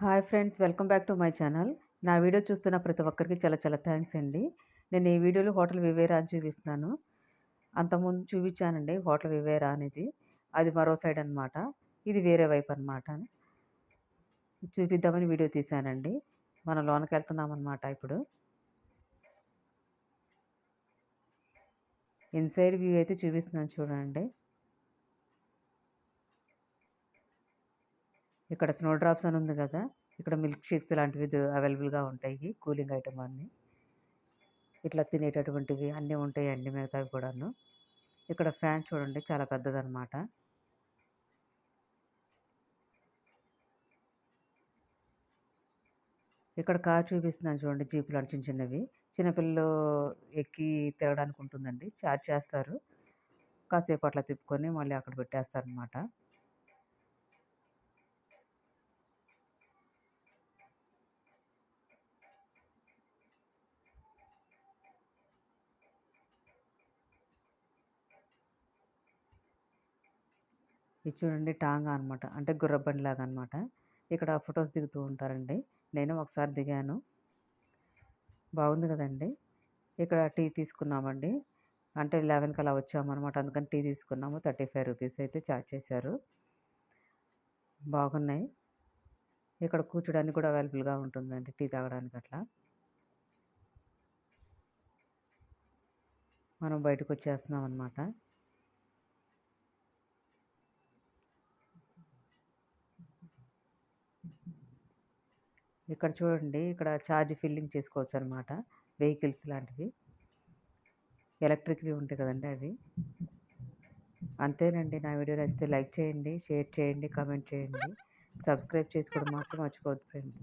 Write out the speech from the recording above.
Hi friends welcome back to my channel. నా video చూస్తున్న ప్రతి ఒక్కరికి చాలా చాలా థ్యాంక్స్ అండి. నేను ఈ వీడియోలో హోటల్ వివేరా అని చూపిస్తున్నాను. అంతకుముందు చూపించానండి హోటల్ వివేరా అనేది. అది మరో సైడ్ అనమాట ఇది వేరే వైపు అనమాట చూపిద్దామని వీడియో తీశానండి. మనం లోనకి వెళ్తున్నామన్నమాట ఇప్పుడు. ఇన్సైడ్ వ్యూ అయితే చూపిస్తున్నాను చూడండి. ఇక్కడ స్నో డ్రాప్స్ అని ఉంది కదా! ఇక్కడ మిల్క్ షేక్స్ లాంటివి అవైలబుల్గా ఉంటాయి కూలింగ్ ఐటమ్ అన్నీ. ఇట్లా తినేటటువంటివి అన్నీ ఉంటాయి అండి మిగతావి కూడాను. ఇక్కడ ఫ్యాన్ చూడండి చాలా పెద్దదన్నమాట. ఇక్కడ కార్ చూపిస్తున్నాను చూడండి జీపులు చిన్న చిన్నవి. చిన్నపిల్లలు ఎక్కి తిరగడానికి ఉంటుందండి చార్జ్ చేస్తారు. కాసేపు అట్లా తిప్పుకొని మళ్ళీ అక్కడ పెట్టేస్తారనమాట ఇది చూడండి టాంగా అనమాట అంటే గుర్రబండి లాగా అనమాట ఇక్కడ ఫొటోస్ దిగుతూ ఉంటారండి. నేను ఒకసారి దిగాను. బాగుంది కదండి. ఇక్కడ టీ తీసుకున్నామండి. అంటే లెవెన్కి అలా వచ్చామన్నమాట. అందుకని టీ తీసుకున్నాము. థర్టీ ఫైవ్ రూపీస్ అయితే చార్జ్ చేశారు. బాగున్నాయి. ఇక్కడ కూర్చోడానికి కూడా అవైలబుల్గా ఉంటుందండి టీ తాగడానికి అట్లా. మనం బయటకు వచ్చేస్తున్నాం అనమాట ఇక్కడ చూడండి ఇక్కడ ఛార్జ్ ఫిల్లింగ్ చేసుకోవచ్చు అనమాట వెహికల్స్ లాంటివి. ఎలక్ట్రిక్వి ఉంటాయి కదండి అవి. అంతేనండి. నా వీడియో నచ్చితే లైక్ చేయండి షేర్ చేయండి కామెంట్ చేయండి. సబ్స్క్రైబ్ చేసుకోవడం మాత్రం మర్చిపోవద్దు ఫ్రెండ్స్.